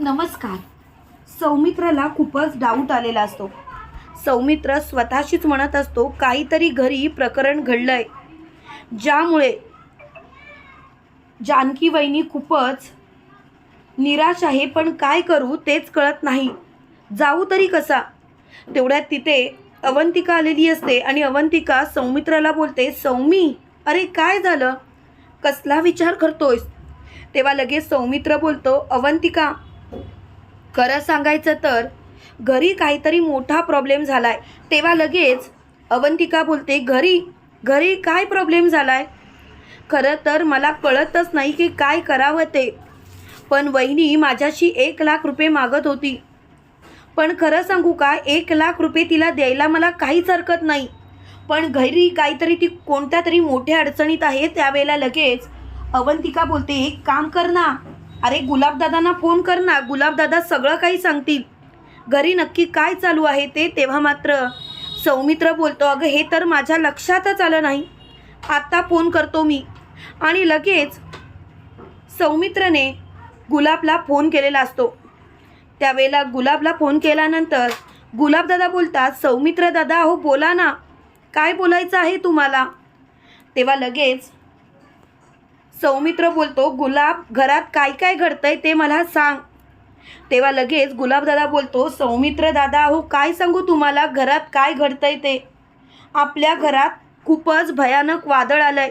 नमस्कार. सौमित्राला खूपच डाऊट आलेला असतो. सौमित्र स्वतःशीच म्हणत असतो काहीतरी घरी प्रकरण घडलंय. ज्यामुळे जानकी वहिनी खूपच निराश आहे पण काय करू तेच कळत नाही. जाऊ तरी कसा? तेवढ्यात तिथे अवंतिका आलेली असते आणि अवंतिका सौमित्राला बोलते सौमी अरे काय झालं? कसला विचार करतोयस? तेव्हा लगेच सौमित्र बोलतो अवंतिका खरं सांगायचं तर घरी काहीतरी मोठा प्रॉब्लेम झाला आहे तेव्हा लगेच अवंतिका बोलते घरी? घरी काय प्रॉब्लेम झाला आहे खरं तर मला कळतच नाही की काय करावं ते. पण वहिनी माझ्याशी एक लाख रुपये मागत होती. पण खरं सांगू का एक लाख रुपये तिला द्यायला मला काहीच हरकत नाही. पण घरी काहीतरी ती कोणत्या तरी मोठ्या अडचणीत आहे त्यावेळेला लगेच अवंतिका बोलते एक काम कर ना अरे गुलाबदादांना फोन कर ना. गुलाबदादा सगळं काही सांगतील. घरी नक्की काय चालू आहे ते तेव्हा मात्र. सौमित्र बोलतो अगं हे तर माझ्या लक्षातच आलं नाही. आत्ता फोन करतो मी. आणि लगेच सौमित्रने गुलाबला फोन केलेला असतो. त्यावेळेला गुलाबला फोन केल्यानंतर गुलाबदादा बोलतात सौमित्र दादा हो बोला ना. काय बोलायचं आहे तुम्हाला? तेव्हा लगेच सौमित्र बोलतो गुलाब घरात काय काय घडतंय ते मला सांग. तेव्हा लगेच गुलाबदादा बोलतो सौमित्र दादा अहो काय सांगू तुम्हाला? घरात काय घडतंय ते? आपल्या घरात खूपच भयानक वादळ आलंय.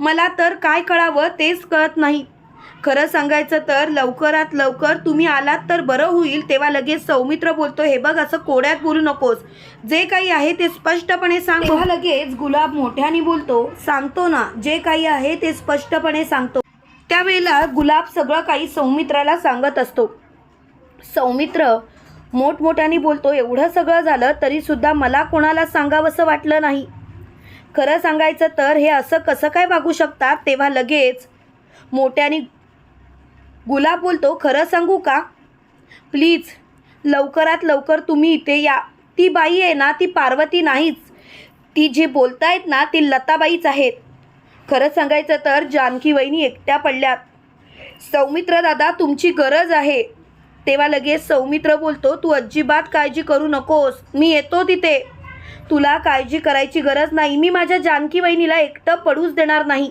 मला तर काय कळावं तेच कळत नाही. खरं सांगायचं तर लवकरात लवकर तुम्ही आलात तर बरं होईल तेव्हा लगेच सौमित्र बोलतो हे बघ असं कोड्यात बोलू नकोस. जे काही आहे ते स्पष्टपणे सांग. तेव्हा लगेच गुलाब मोठ्याने बोलतो सांगतो ना जे काही आहे ते स्पष्टपणे सांगतो. त्यावेळेला गुलाब सगळं काही सौमित्राला सांगत असतो. सौमित्र मोठमोठ्याने बोलतो एवढं सगळं झालं तरीसुद्धा मला कोणाला सांगावंसं वाटलं नाही. खरं सांगायचं तर हे असं कसं काय वागू शकतात? तेव्हा लगेच मोठ्याने गुलाब बोलतो खरं सांगू का? प्लीज लवकरात लवकर तुम्ही इथे या. ती बाई आहे ना ती पार्वती नाहीच. ती जे बोलतायत ना ती लताबाईच आहेत. खरं सांगायचं तर जानकी वहिनी एकट्या पडल्यात. सौमित्र दादा तुमची गरज आहे. तेव्हा लगेच सौमित्र बोलतो तू अजिबात काळजी करू नकोस. मी येतो तिथे. तुला काळजी करायची गरज नाही. मी माझ्या जानकी वहिनीला एकटं पडूच देणार नाही.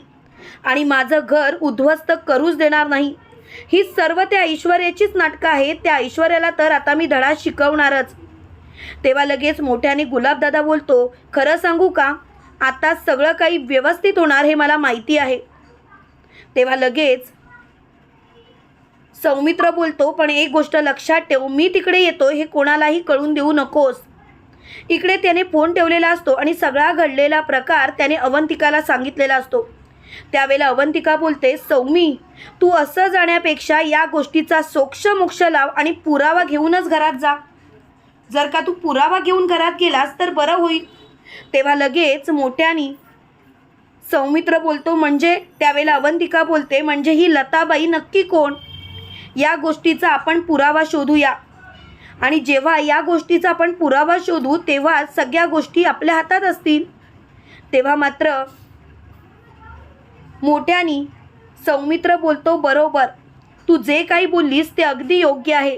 आणि माझं घर उद्ध्वस्त करूच देणार नाही. ही सर्व त्या ऐश्वर्याचीच नाटकं आहेत. त्या ऐश्वर्याला तर आता मी धडा शिकवणारच. तेव्हा लगेच मोठ्याने गुलाबदादा बोलतो खरं सांगू का? आता सगळं काही व्यवस्थित होणार हे मला माहिती आहे. तेव्हा लगेच सौमित्र बोलतो पण एक गोष्ट लक्षात ठेव मी तिकडे येतो हे कोणालाही कळून देऊ नकोस. इकडे त्याने फोन ठेवलेला असतो आणि सगळा घडलेला प्रकार त्याने अवंतिकाला सांगितलेला असतो. त्यावेळेला अवंतिका बोलते सौमी तू असं जाण्यापेक्षा या गोष्टीचा सोक्ष मोक्ष लाव आणि पुरावा घेऊनच घरात जा. जर का तू पुरावा घेऊन घरात गेलास तर बरं होईल. तेव्हा लगेच मोठ्यानी सौमित्र बोलतो म्हणजे? त्यावेळेला अवंतिका बोलते म्हणजे ही लताबाई नक्की कोण? या गोष्टीचा आपण पुरावा शोधूया. आणि जेव्हा या गोष्टीचा आपण पुरावा शोधू तेव्हा सगळ्या गोष्टी आपल्या हातात असतील. तेव्हा मात्र मोठ्यानी सौमित्र बोलतो बरोबर. तू जे काही बोललीस ते अगदी योग्य आहे.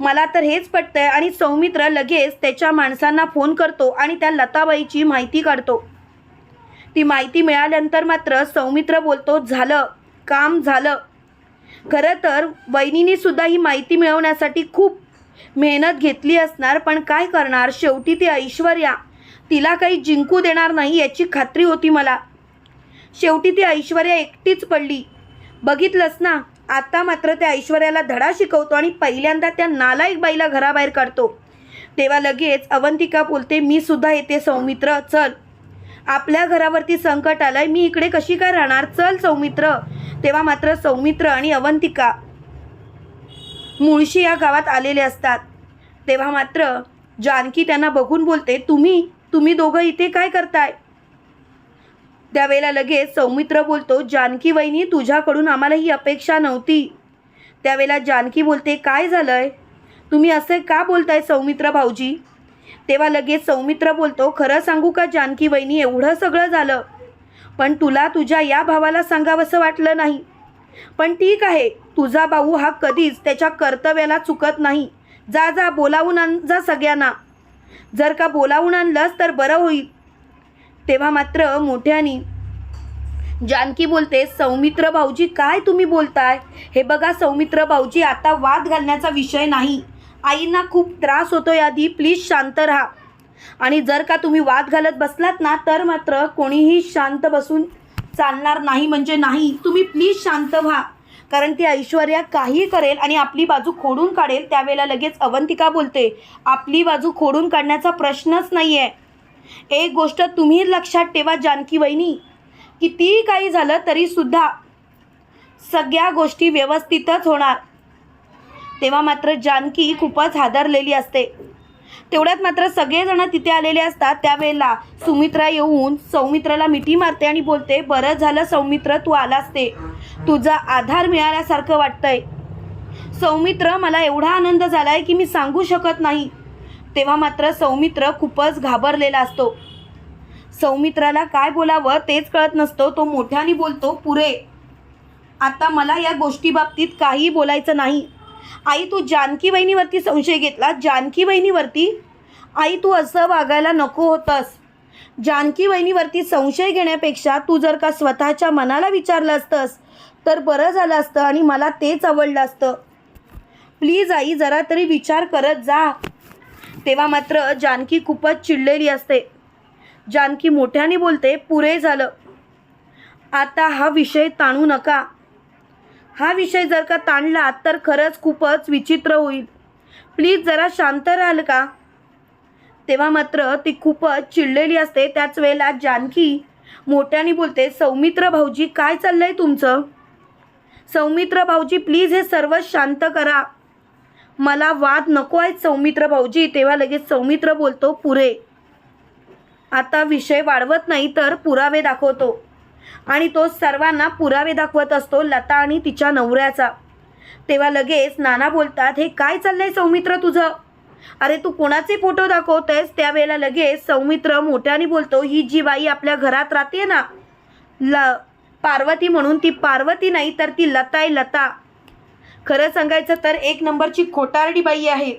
मला तर हेच पटतंय आणि सौमित्र लगेच त्याच्या माणसांना फोन करतो आणि त्या लताबाईची माहिती काढतो. ती माहिती मिळाल्यानंतर मात्र सौमित्र बोलतो झालं. काम झालं. खरं तर वहिनीनीसुद्धा ही माहिती मिळवण्यासाठी खूप मेहनत घेतली असणार पण काय करणार? शेवटी ती ऐश्वर्या. तिला काही जिंकू देणार नाही याची खात्री होती मला. शेवटी ती ऐश्वर्या एकटीच पडली. बघितलंस ना आता मात्र त्या ऐश्वर्याला धडा शिकवतो आणि पहिल्यांदा त्या नालायक बाईला घराबाहेर काढतो. तेव्हा लगेच अवंतिका बोलते मी सुद्धा येते सौमित्र चल. आपल्या घरावरती संकट आलंय मी इकडे कशी काय राहणार? चल सौमित्र. तेव्हा मात्र सौमित्र आणि अवंतिका मुळशी या गावात आलेले असतात. तेव्हा मात्र जानकी त्यांना बघून बोलते तुम्ही तुम्ही दोघं इथे काय करताय? त्यावेळेला लगेच सौमित्र बोलतो जानकी वहिनी तुझ्याकडून आम्हाला ही अपेक्षा नव्हती. त्यावेळेला जानकी बोलते काय झालंय? तुम्ही असे का बोलताय सौमित्र भाऊजी? तेव्हा लगेच सौमित्र बोलतो खरं सांगू का जानकी वहिनी एवढं सगळं झालं. पण तुला तुझ्या या भावाला सांगावंसं वाटलं नाही. पण ठीक आहे तुझा भाऊ हा कधीच त्याच्या कर्तव्याला चुकत नाही. जा जा बोलावून आण जा सगळ्यांना. जर का बोलावून आणलंस तर बरं होईल. तेव्हा मात्र मोठ्यानी जानकी बोलते सौमित्र भाऊजी काय तुम्ही बोलताय? हे बघा सौमित्र भाऊजी आता वाद घालण्याचा विषय नाही. आईंना खूप त्रास होतो आधी प्लीज शांत राहा. आणि जर का तुम्ही वाद घालत बसलात ना तर मात्र कोणीही शांत बसून चालणार नाही म्हणजे नाही. तुम्ही प्लीज शांत व्हा कारण ती ऐश्वर्या काही करेल आणि आपली बाजू खोडून काढेल त्यावेळेला लगेच अवंतिका बोलते आपली बाजू खोडून काढण्याचा प्रश्नच नाही आहे एक गोष्ट तुम्ही लक्षात ठेवा जानकी वहिनी. कितीही काही झालं तरीसुद्धा सगळ्या गोष्टी व्यवस्थितच होणार. तेव्हा मात्र जानकी खूपच हादरलेली असते. तेवढ्यात मात्र सगळेजण तिथे आलेले असतात. त्यावेळेला सुमित्रा येऊन सौमित्राला मिठी मारते आणि बोलते बरं झालं सौमित्र तू आलास ते. तुझा आधार मिळाल्यासारखं वाटतंय. सौमित्र मला एवढा आनंद झालाय की मी सांगू शकत नाही. तेव्हा मात्र सौमित्र खूपच घाबरलेला असतो. सौमित्राला काय बोलावं तेच कळत नसतो तो मोठ्याने बोलतो पुरे आता मला या गोष्टीबाबतीत काही बोलायचं नाही. आई तू जानकी बहिणीवरती संशय घेतला? जानकी बहिणीवरती? आई तू असं वागायला नको होतंस. जानकी बहिणीवरती संशय घेण्यापेक्षा तू जर का स्वतःच्या मनाला विचारलं असतंस तर बरं झालं असतं आणि मला तेच आवडलं असतं. प्लीज आई जरा तरी विचार करत जा. तेव्हा मात्र जानकी खूपच चिडलेली असते. जानकी मोठ्याने बोलते पुरे झालं. आता हा विषय ताणू नका. हा विषय जर का ताणला तर खरंच खूपच विचित्र होईल. प्लीज जरा शांत राहाल का? तेव्हा मात्र ती खूपच चिडलेली असते. त्याच वेळेला जानकी मोठ्याने बोलते सौमित्र भाऊजी काय चाललंय तुमचं? सौमित्र भाऊजी प्लीज हे सर्व शांत करा. मला वाद नको आहेत सौमित्र भाऊजी. तेव्हा लगेच सौमित्र बोलतो पुरे. आता विषय वाढवत नाही तर पुरावे दाखवतो. आणि तो सर्वांना पुरावे दाखवत असतो लता आणि तिच्या नवऱ्याचा. तेव्हा लगेच नाना बोलतात हे काय चाललंय सौमित्र तुझं? अरे तू कोणाचे फोटो दाखवतेस? त्यावेळेला लगेच सौमित्र मोठ्याने बोलतो ही जी बाई आपल्या घरात राहते ना ल पार्वती म्हणून ती पार्वती नाही तर ती लता आहे लता. खरं सांगायचं तर एक नंबरची खोटारडी बाई आहे.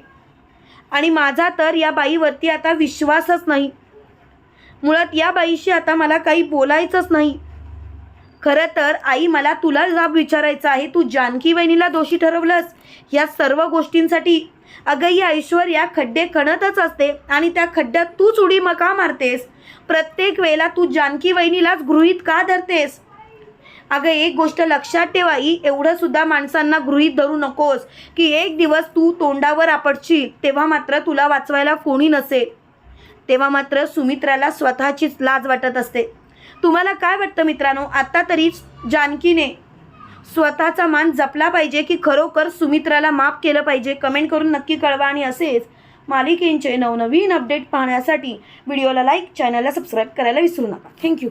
आणि माझा तर या बाईवरती आता विश्वासच नाही. मुळात या बाईशी आता मला काही बोलायचंच नाही. खरं तर आई मला तुला जाब विचारायचा आहे. तू जानकी वहिनीला दोषी ठरवलंस. या सर्व गोष्टींसाठी. अगं ही ऐश्वर्या खड्डे खणतच असते आणि त्या खड्ड्यात तूच उडी मका मारतेस. प्रत्येक वेळेला तू जानकी वहिनीलाच गृहीत का धरतेस? अगं एक गोष्ट लक्षात ठेवा ही एवढं सुद्धा माणसांना गृहीत धरू नकोस की एक दिवस तू तोंडावर आपटशील तेव्हा मात्र तुला वाचवायला कोणी नसेल. तेव्हा मात्र सुमित्राला स्वतःचीच लाज वाटत असते. तुम्हाला काय वाटतं मित्रांनो? आत्ता तरी जानकीने स्वतःचा मान जपला पाहिजे की खरोखर सुमित्राला माफ केलं पाहिजे? कमेंट करून नक्की कळवा आणि असेच मालिकेंचे नवनवीन अपडेट पाहण्यासाठी व्हिडिओला लाईक चॅनलला सबस्क्राईब करायला विसरू नका. थँक्यू.